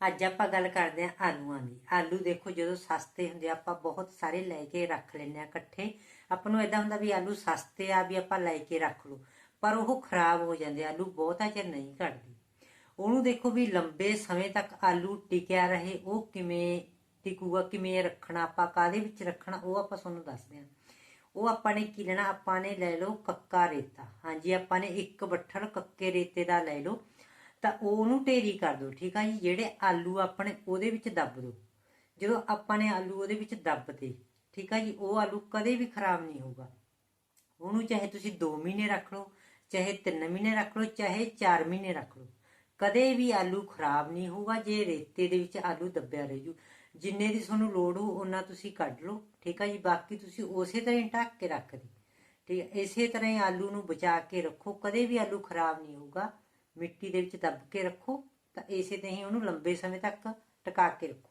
ਅੱਜ ਆਪਾਂ ਗੱਲ ਕਰਦੇ ਹਾਂ ਆਲੂਆਂ ਦੀ। ਆਲੂ ਦੇਖੋ ਜਦੋਂ ਸਸਤੇ ਹੁੰਦੇ ਆ, ਆਪਾਂ ਬਹੁਤ ਸਾਰੇ ਲੈ ਕੇ ਰੱਖ ਲੈਂਦੇ ਆ ਇਕੱਠੇ। ਆਪਾਂ ਨੂੰ ਇਦਾਂ ਹੁੰਦਾ ਵੀ ਆਲੂ ਸਸਤੇ ਆ ਵੀ ਆਪਾਂ ਲੈ ਕੇ ਰੱਖ ਲਓ ਪਰ ਉਹ ਖਰਾਬ ਹੋ ਜਾਂਦੇ ਆਲੂ ਬਹੁਤਾ ਚਿਰ ਨਹੀਂ ਕੱਢਦੇ ਉਹਨੂੰ ਦੇਖੋ ਵੀ ਲੰਬੇ ਸਮੇਂ ਤੱਕ ਆਲੂ ਟਿਕਿਆ ਰਹੇ ਉਹ ਕਿਵੇਂ ਟਿਕੂਗਾ ਕਿਵੇਂ ਰੱਖਣਾ ਆਪਾਂ ਕਾਦੇ ਵਿੱਚ ਰੱਖਣਾ ਉਹ ਆਪਾਂ ਤੁਹਾਨੂੰ ਦੱਸਦੇ ਹਾਂ। ਉਹ ਆਪਾਂ ਨੇ ਕੀ ਲੈਣਾ ਆਪਾਂ ਨੇ ਲੈ ਲਓ ਕੱਕਾ ਰੇਤਾ। ਹਾਂਜੀ ਆਪਾਂ ਨੇ ਇੱਕ ਬੱਠਲ ਕੱਕੇ ਰੇਤੇ ਦਾ ਲੈ ਲਓ। ਤਾਂ ਉਹਨੂੰ ਢੇਰੀ ਕਰ ਦਿਓ, ਠੀਕ ਆ ਜੀ? ਜਿਹੜੇ ਆਲੂ ਆਪਣੇ ਉਹਦੇ ਵਿੱਚ ਦੱਬ ਦਿਓ। ਜਦੋਂ ਆਪਾਂ ਨੇ ਆਲੂ ਉਹਦੇ ਵਿੱਚ ਦੱਬਦੇ ਠੀਕ ਆ ਜੀ? ਉਹ ਆਲੂ ਕਦੇ ਵੀ ਖਰਾਬ ਨਹੀਂ ਹੋਊਗਾ। ਉਹਨੂੰ ਚਾਹੇ ਤੁਸੀਂ 2 ਮਹੀਨੇ ਰੱਖ ਲਓ, ਚਾਹੇ 3 ਮਹੀਨੇ ਰੱਖ ਲਓ, ਚਾਹੇ 4 ਮਹੀਨੇ ਰੱਖ ਲਓ। ਕਦੇ ਵੀ ਆਲੂ ਖਰਾਬ ਨਹੀਂ ਹੋਊਗਾ, ਜੇ ਰੇਤੇ ਦੇ ਵਿੱਚ ਆਲੂ ਦੱਬਿਆ ਰਹਿ ਜੂ। ਜਿੰਨੇ ਦੀ ਤੁਹਾਨੂੰ ਲੋੜ ਹੋ ਉਹਨਾਂ ਤੁਸੀਂ ਕੱਢ ਲਓ, ਠੀਕ ਆ ਜੀ? ਬਾਕੀ ਤੁਸੀਂ ਉਸੇ ਤਰ੍ਹਾਂ ਹੀ ਢੱਕ ਕੇ ਰੱਖ ਦਿਓ। ਠੀਕ ਹੈ ਇਸੇ ਤਰ੍ਹਾਂ ਹੀ ਆਲੂ ਨੂੰ ਬਚਾ ਕੇ ਰੱਖੋ। ਕਦੇ ਵੀ ਆਲੂ ਖਰਾਬ ਨਹੀਂ ਹੋਊਗਾ। ਮਿੱਟੀ ਦੇ ਵਿੱਚ ਦੱਬ ਕੇ ਰੱਖੋ, ਤਾਂ ਇਸੇ ਤਰ੍ਹਾਂ ਹੀ ਉਹਨੂੰ ਲੰਬੇ ਸਮੇਂ ਤੱਕ ਟਿਕਾ ਕੇ ਰੱਖੋ।